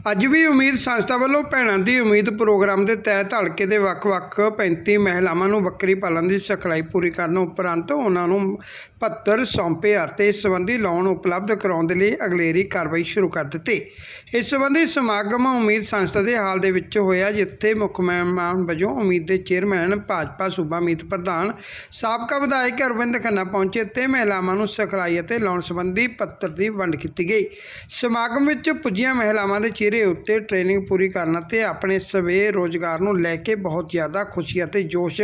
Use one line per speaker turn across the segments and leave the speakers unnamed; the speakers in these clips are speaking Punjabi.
ਅੱਜ ਵੀ ਉਮੀਦ ਸੰਸਥਾ ਵੱਲੋਂ ਭੈਣਾਂ ਦੀ ਉਮੀਦ ਪ੍ਰੋਗਰਾਮ ਦੇ ਤਹਿਤ ਹਲਕੇ ਦੇ ਵੱਖ-ਵੱਖ 35 ਮਹਿਲਾਵਾਂ ਨੂੰ ਬੱਕਰੀ ਪਾਲਣ ਦੀ ਸਿਖਲਾਈ ਪੂਰੀ ਕਰਨ ਉਪਰੰਤ ਉਹਨਾਂ ਨੂੰ ਪੱਤਰ ਸੌਂਪੇ ਅਤੇ ਇਸ ਸੰਬੰਧੀ ਲੋਨ ਉਪਲਬਧ ਕਰਾਉਣ ਦੇ ਲਈ ਅਗਲੇਰੀ ਕਾਰਵਾਈ ਸ਼ੁਰੂ ਕਰ ਦਿੱਤੀ। ਇਸ ਸੰਬੰਧੀ ਸਮਾਗਮ ਉਮੀਦ ਸੰਸਥਾ ਦੇ ਹਾਲ ਦੇ ਵਿੱਚ ਹੋਇਆ, ਜਿੱਥੇ ਮੁੱਖ ਮਹਿਮਾਨ ਵਜੋਂ ਉਮੀਦ ਦੇ ਚੇਅਰਮੈਨ ਭਾਜਪਾ ਸੂਬਾ ਮੀਤ ਪ੍ਰਧਾਨ ਸਾਬਕਾ ਵਿਧਾਇਕ ਅਰਵਿੰਦ ਖੰਨਾ ਪਹੁੰਚੇ ਤੇ ਮਹਿਲਾਵਾਂ ਨੂੰ ਸਿਖਲਾਈ ਅਤੇ ਲੋਨ ਸੰਬੰਧੀ ਪੱਤਰ ਦੀ ਵੰਡ ਕੀਤੀ ਗਈ। ਸਮਾਗਮ ਵਿੱਚ ਪੁੱਜੀਆਂ ਮਹਿਲਾਵਾਂ ਦੇ ਚਿਹਰੇ ਉੱਤੇ ਟ੍ਰੇਨਿੰਗ ਪੂਰੀ ਕਰਨ ਅਤੇ ਆਪਣੇ ਸਵੇ ਰੋਜ਼ਗਾਰ ਨੂੰ ਲੈ ਕੇ ਬਹੁਤ ਜ਼ਿਆਦਾ ਖੁਸ਼ੀ ਅਤੇ ਜੋਸ਼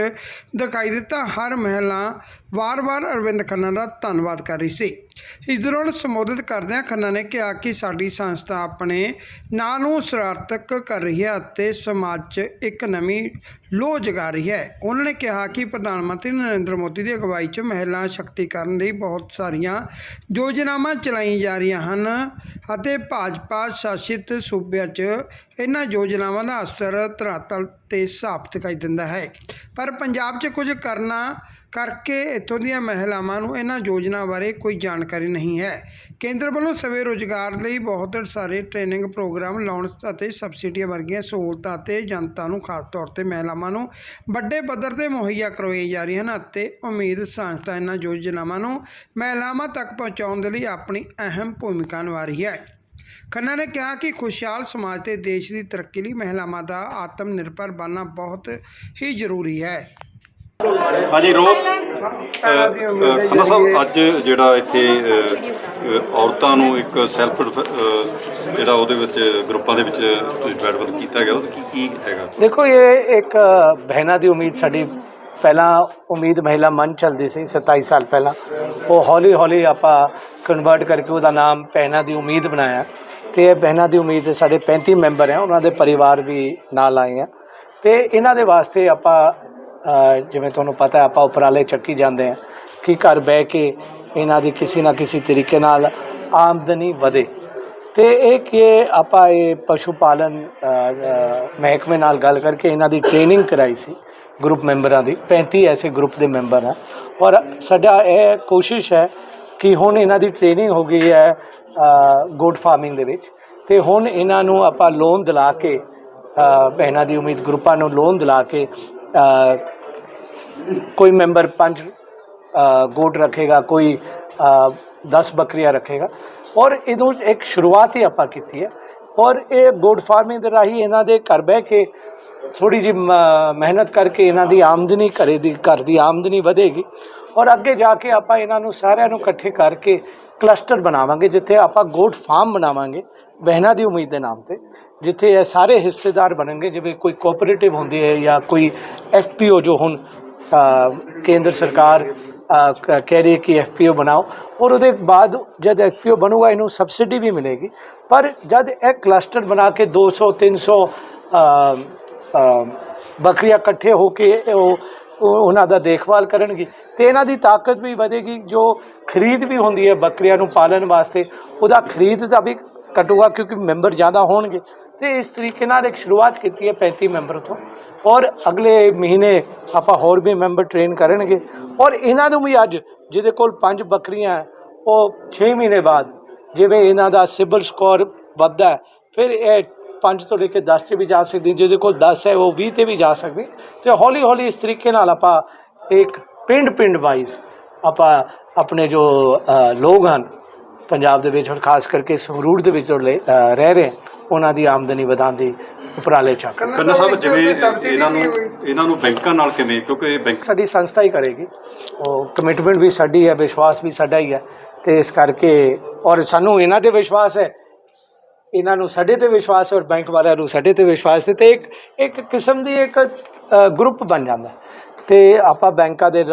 ਦਿਖਾਈ ਦਿੱਤਾ। ਹਰ ਮਹਿਲਾ ਵਾਰ-ਵਾਰ ਅਰਵਿੰਦ ਖੰਨਾ ਦਾ ਧੰਨਵਾਦ ਕਰ ਰਹੀ ਸੀ। ਇਸ ਦੌਰਾਨ ਸੰਬੋਧਿਤ ਕਰਦਿਆਂ ਖੰਨਾ ਨੇ ਕਿਹਾ ਕਿ ਸਾਡੀ ਸੰਸਥਾ ਆਪਣੇ ਨਾਂ ਨੂੰ ਸਾਰਥਕ ਕਰ ਰਹੀ ਹੈ ਅਤੇ ਸਮਾਜ 'ਚ ਇੱਕ ਨਵੀਂ ਲੋਹ ਜਗਾ ਰਹੀ ਹੈ। ਉਹਨਾਂ ਨੇ ਕਿਹਾ ਕਿ ਪ੍ਰਧਾਨ ਮੰਤਰੀ ਨਰਿੰਦਰ ਮੋਦੀ ਦੀ ਅਗਵਾਈ 'ਚ ਮਹਿਲਾ ਸ਼ਕਤੀਕਰਨ ਲਈ ਬਹੁਤ ਸਾਰੀਆਂ ਯੋਜਨਾਵਾਂ ਚਲਾਈਆਂ ਜਾ ਰਹੀਆਂ ਹਨ ਅਤੇ ਭਾਜਪਾ ਸ਼ਾਸਿਤ ਸੂਬਿਆਂ 'ਚ ਇਹਨਾਂ ਯੋਜਨਾਵਾਂ ਦਾ ਅਸਰ ਧਰਾਤਲ ਤੇ ਸਾਫ਼ ਦਿਖਾਈ ਦਿੰਦਾ ਹੈ। ਪਰ ਪੰਜਾਬ 'ਚ ਕੁਝ ਕਰਨਾ ਕਰਕੇ ਇੱਥੋਂ ਦੀਆਂ ਮਹਿਲਾਵਾਂ ਨੂੰ ਇਹਨਾਂ ਯੋਜਨਾ ਬਾਰੇ ਕੋਈ ਜਾਣਕਾਰੀ ਨਹੀਂ ਹੈ। ਕੇਂਦਰ ਵੱਲੋਂ ਸਵੇ ਰੋਜ਼ਗਾਰ ਲਈ ਬਹੁਤ ਸਾਰੇ ਟ੍ਰੇਨਿੰਗ ਪ੍ਰੋਗਰਾਮ ਲਾਉਣ ਅਤੇ ਸਬਸਿਡੀਆਂ ਵਰਗੀਆਂ ਸਹੂਲਤਾਂ ਅਤੇ ਜਨਤਾ ਨੂੰ ਖਾਸ ਤੌਰ ਤੇ ਮਹਿਲਾਵਾਂ ਨੂੰ ਵੱਡੇ ਪੱਧਰ ਤੇ ਮੁਹੱਈਆ ਕਰਵਾਈਆਂ ਜਾ ਰਹੀਆਂ ਹਨ ਅਤੇ ਉਮੀਦ ਸੰਸਥਾ ਇਹਨਾਂ ਯੋਜਨਾਵਾਂ ਨੂੰ ਮਹਿਲਾਵਾਂ ਤੱਕ ਪਹੁੰਚਾਉਣ ਦੇ ਲਈ ਆਪਣੀ ਅਹਿਮ ਭੂਮਿਕਾ ਨਿਭਾ ਰਹੀ ਹੈ। ਖੰਨਾ ਨੇ ਕਿਹਾ ਕਿ ਖੁਸ਼ਹਾਲ ਸਮਾਜ ਤੇ ਦੇਸ਼ ਦੀ ਤਰੱਕੀ ਲਈ ਮਹਿਲਾਵਾਂ ਦਾ ਆਤਮ ਨਿਰਭਰ ਬਣਨਾ ਬਹੁਤ ਹੀ ਜ਼ਰੂਰੀ ਹੈ।
ਹਾਂਜੀ ਰੋ ਖੰਨਾ ਸਾਹਿਬ ਅੱਜ ਜਿਹੜਾ ਇੱਥੇ ਅ, ਔਰਤਾਂ ਨੂੰ ਇੱਕ ਸੈਲਫ ਜਿਹੜਾ ਉਹਦੇ ਵਿੱਚ ਗਰੁੱਪਾਂ ਦੇ ਵਿੱਚ ਡਿਵੈਲਪ ਕੀਤਾ ਗਿਆ ਉਹ ਕੀ ਕੀ ਹੈਗਾ?
ਦੇਖੋ ਇਹ ਇੱਕ ਬਹਿਨਾ ਦੀ ਉਮੀਦ ਸਾਡੀ ਪਹਿਲਾਂ ਉਮੀਦ ਮਹਿਲਾ ਮੰਚ ਚੱਲਦੀ ਸੀ 27 ਸਾਲ ਪਹਿਲਾਂ। ਉਹ ਹੌਲੀ ਹੌਲੀ ਆਪਾਂ ਕਨਵਰਟ ਕਰਕੇ ਉਹਦਾ ਨਾਮ ਪਹਿਨਾ ਦੀ ਉਮੀਦ ਬਣਾਇਆ। ਤੇ ਇਹ ਬਹਿਨਾ ਦੀ ਉਮੀਦ ਦੇ ਸਾਡੇ 35 ਮੈਂਬਰ ਹੈ, ਉਹਨਾਂ ਦੇ ਪਰਿਵਾਰ ਵੀ ਨਾਲ ਆਏ ਆ। ਤੇ ਇਹਨਾਂ ਦੇ ਵਾਸਤੇ ਆਪਾਂ ਜਿਵੇਂ ਤੁਹਾਨੂੰ ਪਤਾ ਆਪਾਂ ਉਪਰਾਲੇ ਚੱਕੀ ਜਾਂਦੇ ਆ ਕਿ ਘਰ ਬਹਿ ਕੇ ਇਹਨਾਂ ਦੀ ਕਿਸੇ ਨਾ ਕਿਸੇ ਤਰੀਕੇ ਨਾਲ ਆਮਦਨੀ ਵਧੇ। ਤੇ ਇਹ ਕਿ ਆਪਾਂ ਇਹ ਪਸ਼ੂ ਪਾਲਨ ਮਹਿਕਮੇ ਨਾਲ ਗੱਲ ਕਰਕੇ ਇਹਨਾਂ ਦੀ ਟ੍ਰੇਨਿੰਗ ਕਰਾਈ ਸੀ ਗਰੁੱਪ ਮੈਂਬਰਾਂ ਦੀ। 35 ਐਸੇ ਗਰੁੱਪ ਦੇ ਮੈਂਬਰ ਆ। ਔਰ ਸਾਡਾ ਇਹ ਕੋਸ਼ਿਸ਼ ਹੈ ਕਿ ਹੁਣ ਇਹਨਾਂ ਦੀ ਟ੍ਰੇਨਿੰਗ ਹੋ ਗਈ ਹੈ ਗੁੱਡ ਫਾਰਮਿੰਗ ਦੇ ਵਿੱਚ। ਤੇ ਹੁਣ ਇਹਨਾਂ ਨੂੰ ਆਪਾਂ ਲੋਨ ਦਿਲਾ ਕੇ ਇਹਨਾਂ ਦੀ ਉਮੀਦ ਗਰੁੱਪਾਂ ਨੂੰ ਲੋਨ ਦਿਲਾ ਕੇ ਕੋਈ ਮੈਂਬਰ ਪੰਜ ਗੋਟ ਰੱਖੇਗਾ, ਕੋਈ 10 ਬੱਕਰੀਆਂ ਰੱਖੇਗਾ ਔਰ ਇਹਨੂੰ ਇੱਕ ਸ਼ੁਰੂਆਤ ਹੀ ਆਪਾਂ ਕੀਤੀ ਹੈ ਔਰ ਇਹ ਗੋਡ ਫਾਰਮਿੰਗ ਦੇ ਰਾਹੀਂ ਇਹਨਾਂ ਦੇ ਘਰ ਬਹਿ ਕੇ ਥੋੜੀ ਜਿਹੀ ਮ- ਮਿਹਨਤ ਕਰਕੇ ਇਹਨਾਂ ਦੀ ਆਮਦਨੀ ਘਰੇ ਦੀ ਘਰ ਦੀ ਆਮਦਨੀ ਵਧੇਗੀ ਔਰ ਅੱਗੇ ਜਾ ਕੇ ਆਪਾਂ ਇਹਨਾਂ ਨੂੰ ਸਾਰਿਆਂ ਨੂੰ ਇਕੱਠੇ ਕਰਕੇ ਕਲਸਟਰ ਬਣਾਵਾਂਗੇ ਜਿੱਥੇ ਆਪਾਂ ਗੋਟ ਫਾਰਮ ਬਣਾਵਾਂਗੇ ਬਹਿਨਾ ਦੀ ਉਮੀਦ ਦੇ ਨਾਮ ਤੇ ਜਿੱਥੇ ਇਹ ਸਾਰੇ ਹਿੱਸੇਦਾਰ ਬਣਨਗੇ ਜਿਵੇਂ ਕੋਈ ਕੋਆਪਰੇਟਿਵ ਹੁੰਦੀ ਹੈ ਜਾਂ ਕੋਈ ਐਫਪੀਓ ਜੋ ਹੁਣ ਕੇਂਦਰ ਸਰਕਾਰ ਅ, ਕ- ਕਹਿ ਰਹੀ ਹੈ ਕਿ ਐਫਪੀਓ ਬਣਾਓ ਔਰ ਉਹਦੇ ਬਾਅਦ ਜਦ ਐਫਪੀਓ ਬਣੂਗਾ ਇਹਨੂੰ ਸਬਸਿਡੀ ਵੀ ਮਿਲੇਗੀ। ਪਰ ਜਦ ਇਹ ਕਲਸਟਰ ਬਣਾ ਕੇ 200 300 ਅ, ਅ, ਬੱਕਰੀਆਂ ਇਕੱਠੇ ਹੋ ਕੇ ਉਹ ਉਹ- ਉਹਨਾਂ ਦਾ ਦੇਖਭਾਲ ਕਰਨਗੇ ਤੇ ਇਹਨਾਂ ਦੀ ਤਾਕਤ ਵੀ ਵਧੇਗੀ ਜੋ ਖਰੀਦ ਵੀ ਹੁੰਦੀ ਹੈ ਬੱਕਰੀਆਂ ਨੂੰ ਪਾਲਣ ਵਾਸਤੇ ਉਹਦਾ ਖਰੀਦ ਦਾ ਵੀ ਘਟੂਗਾ ਕਿਉਂਕਿ ਮੈਂਬਰ ਜ਼ਿਆਦਾ ਹੋਣਗੇ। ਤੇ ਇਸ ਤਰੀਕੇ ਨਾਲ ਇੱਕ ਸ਼ੁਰੂਆਤ ਕੀਤੀ ਹੈ 35 ਮੈਂਬਰ ਤੋਂ। ਔਰ ਅਗਲੇ ਮਹੀਨੇ ਆਪਾਂ ਹੋਰ ਵੀ ਮੈਂਬਰ ਟ੍ਰੇਨ ਕਰਨਗੇ। ਔਰ ਇਹਨਾਂ ਨੂੰ ਵੀ ਅੱਜ ਜਿਹਦੇ ਕੋਲ ਪੰਜ ਬੱਕਰੀਆਂ ਹੈ, ਉਹ 6 ਮਹੀਨੇ ਬਾਅਦ ਜਿਵੇਂ ਇਹਨਾਂ ਦਾ ਸਿਬਲ ਸਕੋਰ ਵੱਧਦਾ ਫਿਰ ਇਹ 5 ਤੋਂ ਲੈ ਕੇ 10 'ਚ ਵੀ ਜਾ ਸਕਦੀ ਜਿਹਦੇ ਕੋਲ 10 ਹੈ ਉਹ 20 ਤੇ ਵੀ ਜਾ ਸਕਦੀ। ਤੇ ਹੌਲੀ ਹੌਲੀ ਇਸ ਤਰੀਕੇ ਨਾਲ ਆਪਾਂ ਇੱਕ ਪਿੰਡ ਪਿੰਡ ਵਾਈਜ਼ ਆਪਾਂ ਆਪਣੇ ਜੋ ਲੋਕ ਹਨ ਪੰਜਾਬ ਦੇ ਵਿੱਚ ਔਰ ਖਾਸ ਕਰਕੇ ਸੰਗਰੂਰ ਦੇ ਵਿੱਚ ਲੈ- ਰਹਿ ਰਹੇ ਉਹਨਾਂ ਦੀ ਆਮਦਨੀ ਵਧਾਉਣ ਦੀ ਉਪਰਾਲੇ ਚੱਕ
ਖੰਨਾ ਸਾਹਿਬ ਜਿਵੇਂ ਇਹਨਾਂ ਨੂੰ ਇਹਨਾਂ ਨੂੰ ਬੈਂਕਾਂ ਨਾਲ ਕਿਵੇਂ? ਕਿਉਂਕਿ ਇਹ ਬੈਂਕ
ਸਾਡੀ ਸੰਸਥਾ ਹੀ ਕਰੇਗੀ। ਉਹ ਕਮਿਟਮੈਂਟ ਵੀ ਸਾਡੀ ਹੈ ਵਿਸ਼ਵਾਸ ਵੀ ਸਾਡਾ ਹੀ ਹੈ। ਤੇ ਇਸ ਕਰਕੇ ਔਰ ਸਾਨੂੰ ਇਹਨਾਂ ਤੇ ਵਿਸ਼ਵਾਸ ਹੈ। ਇਹਨਾਂ ਨੂੰ ਸਾਡੇ ਤੇ ਵਿਸ਼ਵਾਸ ਹੈ ਔਰ ਬੈਂਕ ਵਾਲਿਆਂ ਨੂੰ ਸਾਡੇ ਤੇ ਵਿਸ਼ਵਾਸ ਹੈ। ਤੇ ਇੱਕ ਇੱਕ ਕਿਸਮ ਦੀ ਇੱਕ ਗਰੁੱਪ ਬਣ ਜਾਂਦਾ। ਤੇ ਆਪਾਂ ਬੈਂਕਾਂ ਦੇ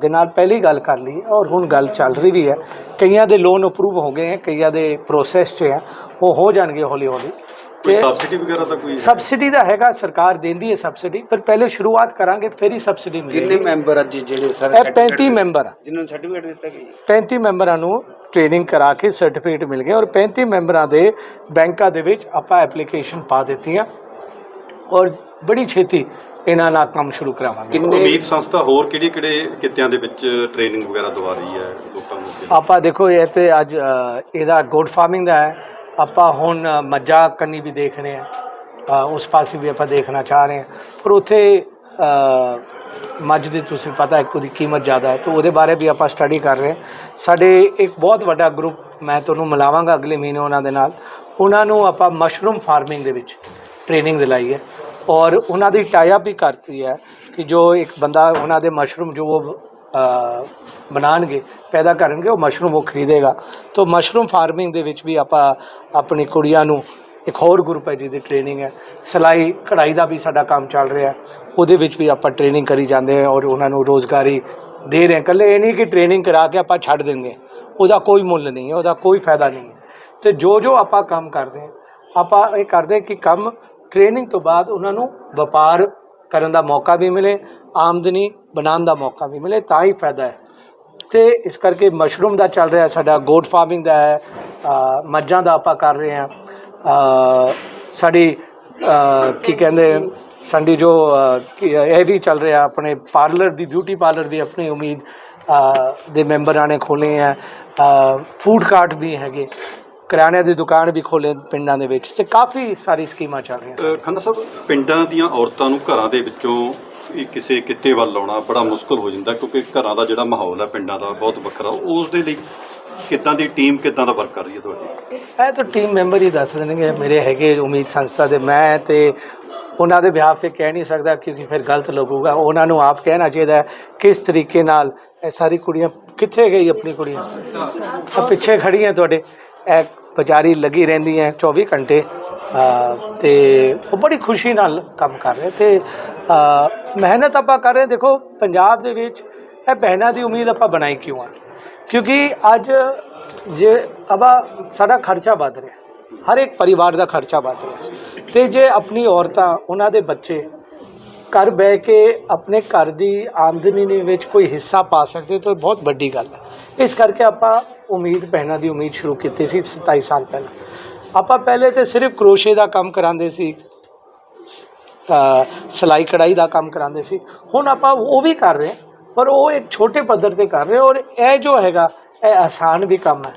ਦੇ ਨਾਲ ਪਹਿਲੀ ਗੱਲ ਕਰ ਲਈ ਔਰ ਹੁਣ ਗੱਲ ਚੱਲ ਰਹੀ ਵੀ ਹੈ। ਕਈਆਂ ਦੇ ਲੋਨ ਅਪਰੂਵ ਹੋ ਗਏ ਹੈ ਕਈਆਂ ਦੇ ਪ੍ਰੋਸੈਸ 'ਚ ਹੈ। ਉਹ ਹੋ ਜਾਣਗੇ ਹੌਲੀ ਹੌਲੀ।
ਕੋਈ ਸਬਸਿਡੀ ਵਗੈਰਾ ਤਾਂ ਕੋਈ
ਸਬਸਿਡੀ ਦਾ ਹੈਗਾ ਸਰਕਾਰ ਦਿੰਦੀ ਹੈ ਸਬਸਿਡੀ ਪਰ ਪਹਿਲੇ ਸ਼ੁਰੂਆਤ ਕਰਾਂਗੇ ਫਿਰ ਹੀ ਸਬਸਿਡੀ
ਕਿੰਨੇ
ਮਿਲੇਗੀ
ਮੈਂਬਰ ਅੱਜ ਜਿਹੜੇ ਸਰ
ਇਹ 35 ਮੈਂਬਰ ਆ।
ਜਿਨ੍ਹਾਂ ਨੂੰ ਸਰਟੀਫਿਕੇਟ ਦਿੱਤਾ ਗਿਆ
35 ਮੈਂਬਰਾਂ ਨੂੰ ਟ੍ਰੇਨਿੰਗ ਕਰਾ ਕੇ ਸਰਟੀਫਿਕੇਟ ਮਿਲ ਗਿਆ ਔਰ 35 ਮੈਂਬਰਾਂ ਦੇ ਬੈਂਕਾਂ ਦੇ ਵਿੱਚ ਆਪਾਂ ਐਪਲੀਕੇਸ਼ਨ ਪਾ ਦਿੱਤੀਆਂ। ਔਰ ਬੜੀ ਛੇਤੀ ਇਹਨਾਂ ਨਾਲ ਕੰਮ ਸ਼ੁਰੂ ਕਰਾਵਾਂਗੇ।
ਉਮੀਦ ਸੰਸਥਾ ਹੋਰ ਕਿਹੜੇ ਕਿਹੜੇ ਕਿੱਤਿਆਂ ਦੇ ਵਿੱਚ ਟ੍ਰੇਨਿੰਗ ਵਗੈਰਾ ਦਵਾ ਰਹੀ ਹੈ ਲੋਕਾਂ ਨੂੰ?
ਆਪਾਂ ਦੇਖੋ ਇਹ ਤੇ ਅੱਜ ਇਹਦਾ ਗੋਡ ਫਾਰਮਿੰਗ ਦਾ ਹੈ। ਆਪਾਂ ਹੁਣ ਮੱਝਾਂ ਕੰਨੀ ਵੀ ਦੇਖ ਰਹੇ ਹਾਂ। ਅ, ਉਸ ਪਾਸੇ ਵੀ ਆਪਾਂ ਦੇਖਣਾ ਚਾਹ ਰਹੇ ਹਾਂ। ਪਰ ਉੱਥੇ ਮੱਝ ਦੀ ਤੁਸੀਂ ਪਤਾ ਹੈ ਉਹਦੀ ਕੀਮਤ ਜ਼ਿਆਦਾ ਹੈ। ਤਾਂ ਉਹਦੇ ਬਾਰੇ ਵੀ ਆਪਾਂ ਸਟੱਡੀ ਕਰ ਰਹੇ ਹਾਂ। ਸਾਡੇ ਇੱਕ ਬਹੁਤ ਵੱਡਾ ਗਰੁੱਪ ਮੈਂ ਤੁਹਾਨੂੰ ਮਿਲਾਵਾਂਗਾ ਅਗਲੇ ਮਹੀਨੇ ਉਹਨਾਂ ਦੇ ਨਾਲ। ਉਹਨਾਂ ਨੂੰ ਆਪਾਂ ਮਸ਼ਰੂਮ ਫਾਰਮਿੰਗ ਦੇ ਵਿੱਚ ਟ੍ਰੇਨਿੰਗ ਦਿਲਾਈ ਹੈ। ਔਰ ਉਹਨਾਂ ਦੀ ਟਾਈ ਅਪ ਵੀ ਕਰਤੀ ਹੈ ਕਿ ਜੋ ਇੱਕ ਬੰਦਾ ਉਹਨਾਂ ਦੇ ਮਸ਼ਰੂਮ ਜੋ ਉਹ ਅ, ਬਣਾਉਣਗੇ ਪੈਦਾ ਕਰਨਗੇ ਉਹ ਮਸ਼ਰੂਮ ਉਹ ਖਰੀਦੇਗਾ। ਤਾਂ ਮਸ਼ਰੂਮ ਫਾਰਮਿੰਗ ਦੇ ਵਿੱਚ ਵੀ ਆਪਾਂ ਆਪਣੀ ਕੁੜੀਆਂ ਨੂੰ ਇੱਕ ਹੋਰ ਗਰੁੱਪ ਹੈ ਜਿਹਦੀ ਟ੍ਰੇਨਿੰਗ ਹੈ। ਸਿਲਾਈ ਕਢਾਈ ਦਾ ਵੀ ਸਾਡਾ ਕੰਮ ਚੱਲ ਰਿਹਾ ਹੈ। ਉਹਦੇ ਵਿੱਚ ਵੀ ਆਪਾਂ ਟ੍ਰੇਨਿੰਗ ਕਰੀ ਜਾਂਦੇ ਹਾਂ ਔਰ ਉਹਨਾਂ ਨੂੰ ਰੋਜ਼ਗਾਰੀ ਦੇ ਰਹੇ ਹਾਂ। ਇਕੱਲੇ ਇਹ ਨਹੀਂ ਕਿ ਟ੍ਰੇਨਿੰਗ ਕਰਾ ਕੇ ਆਪਾਂ ਛੱਡ ਦਿੰਦੇ ਉਹਦਾ ਕੋਈ ਮੁੱਲ ਨਹੀਂ ਹੈ ਉਹਦਾ ਕੋਈ ਫਾਇਦਾ ਨਹੀਂ ਹੈ। ਤੇ ਜੋ ਜੋ ਆਪਾਂ ਕੰਮ ਕਰਦੇ ਹਾਂ ਆਪਾਂ ਇਹ ਕਰਦੇ ਕਿ ਕੰਮ ਟ੍ਰੇਨਿੰਗ ਤੋਂ ਬਾਅਦ ਉਹਨਾਂ ਨੂੰ ਵਪਾਰ ਕਰਨ ਦਾ ਮੌਕਾ ਵੀ ਮਿਲੇ ਆਮਦਨੀ ਬਣਾਉਣ ਦਾ ਮੌਕਾ ਵੀ ਮਿਲੇ ਤਾਂ ਹੀ ਫਾਇਦਾ ਹੈ। ਤੇ ਇਸ ਕਰਕੇ ਮਸ਼ਰੂਮ ਦਾ ਚੱਲ ਰਿਹਾ ਸਾਡਾ ਗੋਟ ਫਾਰਮਿੰਗ ਦਾ ਹੈ ਮੱਝਾਂ ਦਾ ਆਪਾਂ ਕਰ ਰਹੇ ਹਾਂ। ਸਾਡੀ ਕੀ ਕਹਿੰਦੇ ਸਾਡੀ ਜੋ ਇਹ ਵੀ ਚੱਲ ਰਿਹਾ ਆਪਣੇ ਪਾਰਲਰ ਦੀ ਬਿਊਟੀ ਪਾਰਲਰ ਦੀ ਆਪਣੀ ਉਮੀਦ ਦੇ ਮੈਂਬਰਾਂ ਨੇ ਖੋਲੇ ਹੈ ਫੂਡ ਕਾਰਟ ਵੀ ਹੈਗੇ। ਕਰਿਆਨੇ ਦੀ ਦੁਕਾਨ ਵੀ ਖੋਲੇ ਪਿੰਡਾਂ ਦੇ ਵਿੱਚ ਤੇ ਕਾਫੀ ਸਾਰੀ ਸਕੀਮਾਂ ਚੱਲ ਰਹੀਆਂ
ਅ, ਖੰਨਾ ਸਾਹਿਬ ਪਿੰਡਾਂ ਦੀਆਂ ਔਰਤਾਂ ਨੂੰ ਘਰਾਂ ਦੇ ਵਿੱਚੋਂ ਇਹ ਕਿਸੇ ਕਿੱਤੇ ਵੱਲ ਲਾਉਣਾ ਬੜਾ ਮੁਸ਼ਕਲ ਹੋ ਜਾਂਦਾ ਕਿਉਂਕਿ ਘਰਾਂ ਦਾ ਜਿਹੜਾ ਮਾਹੌਲ ਹੈ ਪਿੰਡਾਂ ਦਾ ਬਹੁਤ ਵੱਖਰਾ ਉਸ ਦੇ ਲਈ ਕਿੱਦਾਂ ਦੀ ਟੀਮ ਕਿੱਦਾਂ ਦਾ ਵਰਕ ਕਰ ਰਹੀ ਹੈ ਤੁਹਾਡੀ?
ਇਹ ਤਾਂ ਟੀਮ ਮੈਂਬਰ ਹੀ ਦੱਸ ਦੇਣਗੇ ਮੇਰੇ ਹੈਗੇ ਉਮੀਦ ਸੰਸਥਾ ਦੇ ਮੈਂ ਤੇ ਉਹਨਾਂ ਦੇ ਵਿਆਹ ਤੇ ਕਹਿ ਨਹੀਂ ਸਕਦਾ ਕਿਉਂਕਿ ਫਿਰ ਗਲਤ ਲੱਗੂਗਾ। ਉਹਨਾਂ ਨੂੰ ਆਪ ਕਹਿਣਾ ਚਾਹੀਦਾ ਹੈ ਕਿਸ ਤਰੀਕੇ ਨਾਲ ਇਹ ਸਾਰੀ ਕੁੜੀਆਂ ਕਿੱਥੇ ਗਈ ਆਪਣੀ ਕੁੜੀਆਂ ਆ ਪਿੱਛੇ ਖੜੀਆਂ ਤੁਹਾਡੇ। ਇਹ ਵਿਚਾਰੀ ਲੱਗੀ ਰਹਿੰਦੀ ਹੈ 24 ਘੰਟੇ ਅ, ਤੇ ਉਹ ਬੜੀ ਖੁਸ਼ੀ ਨਾਲ ਕੰਮ ਕਰ ਰਹੇ ਤੇ ਮਿਹਨਤ ਆਪਾਂ ਕਰ ਰਹੇ। ਦੇਖੋ ਪੰਜਾਬ ਦੇ ਵਿੱਚ ਇਹ ਬਹਿਣਾ ਦੀ ਉਮੀਦ ਆਪਾਂ ਬਣਾਈ ਕਿਉਂ ਆ? ਕਿਉਂਕਿ ਅੱਜ ਜੇ ਅਬਾ ਸਾਡਾ ਖਰਚਾ ਵੱਧ ਰਿਹਾ ਹਰ ਇੱਕ ਪਰਿਵਾਰ ਦਾ ਖਰਚਾ ਵੱਧ ਰਿਹਾ। ਤੇ ਜੇ ਆਪਣੀ ਔਰਤਾਂ ਉਹਨਾਂ ਦੇ ਬੱਚੇ ਘਰ ਬਹਿ ਕੇ ਆਪਣੇ ਘਰ ਦੀ ਆਮਦਨੀ ਦੇ ਵਿੱਚ ਕੋਈ ਹਿੱਸਾ ਪਾ ਸਕਦੇ ਤਾਂ ਇਹ ਬਹੁਤ ਵੱਡੀ ਗੱਲ ਹੈ ਇਸ ਕਰਕੇ ਆਪਾਂ ਉਮੀਦ ਪਹਿਨਾ ਦੀ ਉਮੀਦ ਸ਼ੁਰੂ ਕੀਤੀ ਸੀ 27 ਸਾਲ ਪਹਿਲਾਂ। ਆਪਾਂ ਪਹਿਲੇ ਤੇ ਸਿਰਫ ਕਰੋਸ਼ੇ ਦਾ ਕੰਮ ਕਰਾਉਂਦੇ ਸੀ ਅ, ਸਿਲਾਈ ਕਢਾਈ ਦਾ ਕੰਮ ਕਰਾਉਂਦੇ ਸੀ। ਹੁਣ ਆਪਾਂ ਉਹ ਵੀ ਕਰ ਰਹੇ ਪਰ ਉਹ ਇੱਕ ਛੋਟੇ ਪੱਧਰ ਤੇ ਕਰ ਰਹੇ ਔਰ ਇਹ ਜੋ ਹੈਗਾ ਇਹ ਆਸਾਨ ਵੀ ਕੰਮ ਹੈ।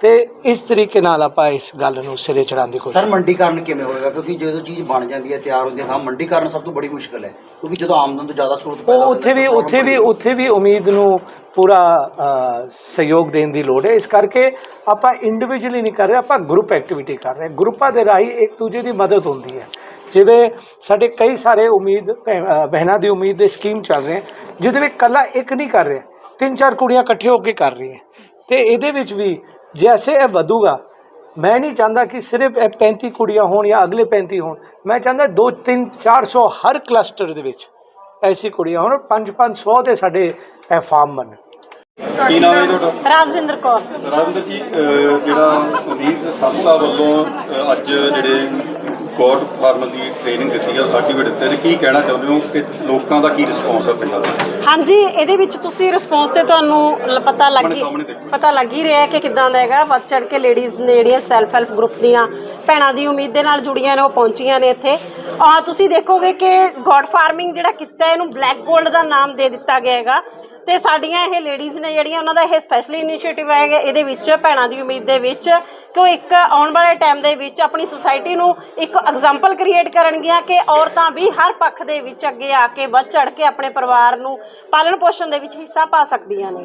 ਤੇ ਇਸ ਤਰੀਕੇ ਨਾਲ ਆਪਾਂ ਇਸ ਗੱਲ ਨੂੰ ਸਿਰੇ ਚੜਾਉਣ ਦੀ ਕੋਸ਼ਿਸ਼
ਸਰ ਮੰਡੀਕਰਨ ਕਿਵੇਂ ਹੋਏਗਾ? ਕਿਉਂਕਿ ਜਦੋਂ ਚੀਜ਼ ਬਣ ਜਾਂਦੀ ਹੈ ਤਿਆਰ ਹੁੰਦੀ ਹੈ ਹਾਂ ਮੰਡੀਕਰਨ ਸਭ ਤੋਂ ਬੜੀ ਮੁਸ਼ਕਲ ਹੈ ਕਿਉਂਕਿ ਜਦੋਂ ਆਮਦਨ ਤੋਂ ਜ਼ਿਆਦਾ ਸਰੋਤ ਪੈਦਾ
ਉਹ ਉੱਥੇ ਵੀ ਉੱਥੇ ਵੀ ਉੱਥੇ ਵੀ ਉਮੀਦ ਨੂੰ ਪੂਰਾ ਸਹਿਯੋਗ ਦੇਣ ਦੀ ਲੋੜ ਹੈ। ਇਸ ਕਰਕੇ ਆਪਾਂ ਇੰਡੀਵਿਜੂਅਲੀ ਨਹੀਂ ਕਰ ਰਹੇ ਆਪਾਂ ਗਰੁੱਪ ਐਕਟੀਵਿਟੀ ਕਰ ਰਹੇ ਗਰੁੱਪਾਂ ਦੇ ਰਾਹੀਂ ਇੱਕ ਦੂਜੇ ਦੀ ਮਦਦ ਹੁੰਦੀ ਹੈ। ਜਿਵੇਂ ਸਾਡੇ ਕਈ ਸਾਰੇ ਉਮੀਦ ਬਹਿਨਾਂ ਦੀ ਉਮੀਦ ਦੇ ਸਕੀਮ ਚੱਲ ਰਹੇ ਜਿਹਦੇ ਵਿੱਚ ਕੱਲਾ ਇੱਕ ਨਹੀਂ ਕਰ ਰਿਹਾ। ਤਿੰਨ ਚਾਰ ਕੁੜੀਆਂ ਇਕੱਠੇ ਹੋ ਕੇ ਕਰ ਰਹੀਆਂ। ਤੇ ਇਹਦੇ ਵਿੱਚ ਵੀ ਜੈਸੇ ਇਹ ਵਧੂਗਾ ਮੈਂ ਨਹੀਂ ਚਾਹੁੰਦਾ ਕਿ ਸਿਰਫ ਇਹ 35 ਕੁੜੀਆਂ ਹੋਣ ਜਾਂ ਅਗਲੇ 35 ਹੋਣ। ਮੈਂ ਚਾਹੁੰਦਾ 2 3 400 ਹਰ ਕਲਸਟਰ ਦੇ ਵਿੱਚ ਐਸੀ ਕੁੜੀਆਂ ਹੋਣ 5 500 ਦੇ ਸਾਡੇ ਇਹ ਫਾਰਮ ਬਣ
ਕੀ ਨਾਮ ਹੈ ਤੁਹਾਡਾ?
ਰਾਜਵਿੰਦਰ ਕੌਰ।
ਰਾਜਿੰਦਰ ਜੀ ਜਿਹੜਾ ਉਮੀਦ ਸੰਸਥਾ ਵੱਲੋਂ ਅ, ਅੱਜ ਜਿਹੜੇ ਗੋਡ ਫਾਰਮਰ ਦੀ ਟ੍ਰੇਨਿੰਗ ਦਿੱਤੀ ਹੈ ਸਰਟੀਫਿਕੇਟ ਦਿੱਤੇ ਨੇ। ਕੀ ਕਹਿਣਾ ਚਾਹੁੰਦੇ ਹੋ ਕਿ ਲੋਕਾਂ ਦਾ ਕੀ ਰਿਸਪੌਂਸ ਹੈ ਪਿੰਡਾਂ ਦਾ?
ਹਾਂਜੀ ਇਹਦੇ ਵਿੱਚ ਤੁਸੀਂ ਰਿਸਪੌਂਸ ਤੇ ਤੁਹਾਨੂੰ ਲ- ਪਤਾ ਲੱਗ ਹੀ
ਸਾਹਮਣੇ ਦੇਖੋ।
ਪਤਾ ਲੱਗ ਹੀ ਰਿਹਾ ਕਿ ਕਿਦਾਂ ਦਾ ਹੈਗਾ। ਵੱਧ ਚੜ ਕੇ ਲੇਡੀਜ਼ ਨੇ ਜਿਹੜੀਆਂ ਸੈਲਫ ਹੈਲਪ ਗਰੁੱਪ ਦੀਆਂ ਭੈਣਾਂ ਦੀ ਉਮੀਦ ਦੇ ਨਾਲ ਜੁੜੀਆਂ ਨੇ ਉਹ ਪਹੁੰਚੀਆਂ ਨੇ ਇੱਥੇ। ਆ ਤੁਸੀਂ ਦੇਖੋਗੇ ਕਿ ਗੋਡ ਫਾਰਮਿੰਗ ਜਿਹੜਾ ਕੀਤਾ ਹੈ, ਇਹਨੂੰ ਬਲੈਕ ਗੋਲਡ ਦਾ ਨਾਮ ਦੇ ਦਿੱਤਾ ਗਿਆ ਹੈਗਾ। ਤੇ ਸਾਡੀਆਂ ਇਹ ਲੇਡੀਜ਼ ਨੇ ਜਿਹੜੀਆਂ ਉਹਨਾਂ ਦਾ ਇਹ ਸਪੈਸ਼ਲ ਇਨੀਸ਼ੀਏਟਿਵ ਹੈਗਾ ਇਹਦੇ ਵਿੱਚ, ਭੈਣਾਂ ਦੀ ਉਮੀਦ ਦੇ ਵਿੱਚ ਕਿ ਉਹ ਇੱਕ ਆਉਣ ਵਾਲੇ ਟਾਈਮ ਦੇ ਵਿੱਚ ਆਪਣੀ ਸੁਸਾਇਟੀ ਨੂੰ ਇੱਕ ਐਗਜ਼ਾਮਪਲ ਕ੍ਰੀਏਟ ਕਰਨਗੀਆਂ ਕਿ ਔਰਤਾਂ ਵੀ ਹਰ ਪੱਖ ਦੇ ਵਿੱਚ ਅੱਗੇ ਆ ਕੇ ਵੱਧ ਚੜ ਕੇ ਆਪਣੇ ਪਰਿਵਾਰ ਨੂੰ ਪਾਲਣ ਪੋਸ਼ਣ ਦੇ ਵਿੱਚ ਹਿੱਸਾ ਪਾ ਸਕਦੀਆਂ ਨੇ।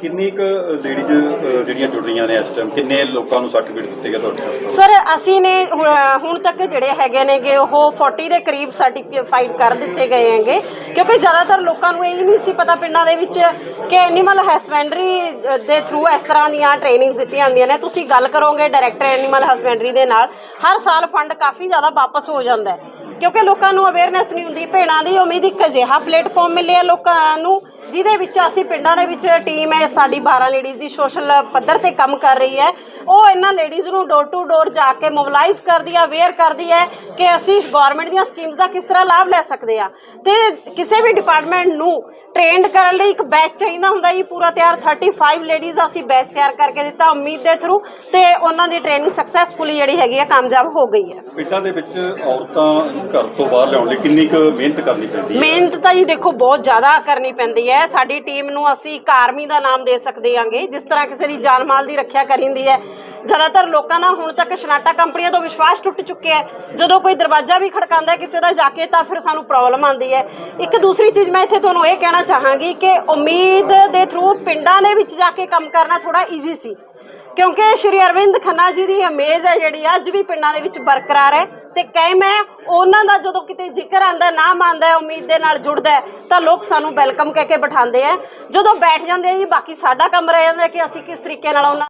ਕਿੰਨੀ ਕੁ ਲੇਡੀਜ਼ ਜਿਹੜੀਆਂ ਜੁੜ ਰਹੀਆਂ ਨੇ ਇਸ ਟਾਈਮ ਕਿੰਨੇ ਲੋਕਾਂ ਨੂੰ ਸਰਟੀਫਿਕੇਟ ਦਿੱਤੇ ਗਏ ਤੁਹਾਡੇ
ਸਰ ਅਸੀਂ ਨੇ ਹੁਣ- ਤੱਕ ਜਿਹੜੇ ਹੈਗੇ ਨੇਗੇ, ਉਹ 40 ਦੇ ਕਰੀਬ ਸਰਟੀਫਾਈਡ ਕਰ ਦਿੱਤੇ ਗਏ ਹੈਗੇ। ਕਿਉਂਕਿ ਜ਼ਿਆਦਾਤਰ ਲੋਕਾਂ ਨੂੰ ਇਹ ਨਹੀਂ ਸੀ ਪਤਾ ਪਿੰਡਾਂ ਦੇ ਵਿੱਚ ਕਿ ਐਨੀਮਲ ਹਸਬੈਂਡਰੀ ਦੇ ਥਰੂ ਇਸ ਤਰ੍ਹਾਂ ਦੀਆਂ ਟ੍ਰੇਨਿੰਗਸ ਦਿੱਤੀਆਂ ਜਾਂਦੀਆਂ ਨੇ। ਤੁਸੀਂ ਗੱਲ ਕਰੋਗੇ ਡਾਇਰੈਕਟਰ ਐਨੀਮਲ ਹਸਬੈਂਡਰੀ ਦੇ ਨਾਲ, ਹਰ ਸਾਲ ਫੰਡ ਕਾਫੀ ਜ਼ਿਆਦਾ ਵਾਪਸ ਹੋ ਜਾਂਦਾ ਕਿਉਂਕਿ ਲੋਕਾਂ ਨੂੰ ਅਵੇਅਰਨੈਸ ਨਹੀਂ ਹੁੰਦੀ ਭੇੜਾਂ ਦੀ ਉਮੀਦ ਇੱਕ ਅਜਿਹਾ ਪਲੇਟਫਾਰਮ ਮਿਲਿਆ ਲੋਕਾਂ ਨੂੰ, ਜਿਹਦੇ ਵਿੱਚ ਅਸੀਂ ਪਿੰਡਾਂ ਦੇ ਵਿੱਚ ਟੀਮ ਟੀਮ ਹੈ ਸਾਡੀ 12 ਲੇਡੀਜ਼ ਦੀ ਸੋਸ਼ਲ ਪੱਧਰ ਤੇ ਕੰਮ ਕਰ ਰਹੀ ਹੈ। ਉਹ ਇਹਨਾਂ ਲੇਡੀਜ਼ ਨੂੰ ਡੋਰ ਟੂ ਡੋਰ ਜਾ ਕੇ ਮੋਬਿਲਾਈਜ਼ ਕਰਦੀ ਹੈ ਅਵੇਅਰ ਕਰਦੀ ਹੈ ਕਿ ਅਸੀਂ ਗਵਰਨਮੈਂਟ ਦੀਆਂ ਸਕੀਮਸ ਦਾ ਕਿਸ ਤਰ੍ਹਾਂ ਲਾਭ ਲੈ ਸਕਦੇ ਆ। ਤੇ ਕਿਸੇ ਵੀ ਡਿਪਾਰਟਮੈਂਟ ਨੂੰ ਟ੍ਰੇਨਡ ਕਰਨ ਲਈ ਇੱਕ ਬੈਚ ਚਾਹੀਦਾ ਹੁੰਦਾ ਜੀ ਪੂਰਾ ਤਿਆਰ 35 ਲੇਡੀਜ਼ ਦਾ ਅਸੀਂ ਬੈਚ ਤਿਆਰ ਕਰਕੇ ਦਿੱਤਾ ਉਮੀਦ ਦੇ ਥਰੂ ਤੇ ਉਹਨਾਂ ਦੀ ਟ੍ਰੇਨਿੰਗ ਸਕਸੈਸਫੁਲੀ ਜਿਹੜੀ ਹੈਗੀ ਹੈ ਕਾਮਯਾਬ ਹੋ ਗਈ ਹੈ।
ਪਿੰਡਾਂ ਦੇ ਵਿੱਚ ਔਰਤਾਂ ਘਰ ਤੋਂ ਬਾਹਰ ਲਿਆਉਣ ਲਈ ਕਿੰਨੀ ਕੁ ਮਿਹਨਤ ਕਰਨੀ ਪੈਂਦੀ ਹੈ?
ਮਿਹਨਤ ਤਾਂ ਜੀ ਦੇਖੋ ਬਹੁਤ ਜ਼ਿਆਦਾ ਕਰਨੀ ਪੈਂਦੀ ਹੈ। ਸਾਡੀ ਟੀਮ ਨੂੰ ਅਸੀਂ ਇੱਕ ਆਰਮੀ ਦਾ ਨਾਮ ਦੇ ਸਕਦੇ ਹਾਂਗੇ ਜਿਸ ਤਰ੍ਹਾਂ ਕਿਸੇ ਦੀ ਜਾਨ ਮਾਲ ਦੀ ਰੱਖਿਆ ਕਰਿੰਦੀ ਹੈ। ਜ਼ਿਆਦਾਤਰ ਲੋਕਾਂ ਦਾ ਹੁਣ ਤੱਕ ਸ਼ਨਾਟਾ ਕੰਪਨੀਆਂ ਤੋਂ ਵਿਸ਼ਵਾਸ ਟੁੱਟ ਚੁੱਕਿਆ ਹੈ। ਜਦੋਂ ਕੋਈ ਦਰਵਾਜ਼ਾ ਵੀ ਖੜਕਾਉਂਦਾ ਕਿਸੇ ਦਾ ਜਾ ਕੇ ਤਾਂ ਫਿਰ ਸਾਨੂੰ ਪ੍ਰੋਬਲਮ ਆਉਂਦੀ ਹੈ। ਇੱਕ ਦੂਸਰੀ ਚੀਜ਼ ਮੈਂ ਇੱਥੇ ਤੁਹਾਨੂੰ ਇਹ ਕਹਿਣਾ ਚਾਹਾਂਗੀ ਕਿ ਉਮੀਦ ਦੇ ਥਰੂ ਪਿੰਡਾਂ ਦੇ ਵਿੱਚ ਜਾ ਕੇ ਕੰਮ ਕਰਨਾ ਥੋੜਾ ਈਜ਼ੀ ਸੀ। ਕਿਉਂਕਿ ਸ਼੍ਰੀ ਅਰਵਿੰਦ ਖੰਨਾ ਜੀ ਦੀ ਇਮੇਜ ਹੈ ਜਿਹੜੀ ਅੱਜ ਵੀ ਪਿੰਡਾਂ ਦੇ ਵਿੱਚ ਬਰਕਰਾਰ ਹੈ। ਤੇ ਕਾਇਮ ਹੈ ਉਹਨਾਂ ਦਾ ਜਦੋਂ ਕਿਤੇ ਜ਼ਿਕਰ ਆਂਦਾ ਨਾਮ ਆਂਦਾ ਉਮੀਦ ਦੇ ਨਾਲ ਜੁੜਦਾ ਤਾਂ ਲੋਕ ਸਾਨੂੰ ਵੈਲਕਮ ਕਹਿ ਕੇ ਬਿਠਾਉਂਦੇ ਆ ਜਦੋਂ ਬੈਠ ਜਾਂਦੇ ਆ ਜੀ, ਬਾਕੀ ਸਾਡਾ ਕੰਮ ਰਹਿ ਜਾਂਦਾ ਕਿ ਅਸੀਂ ਕਿਸ ਤਰੀਕੇ ਨਾਲ ਉਹਨਾਂ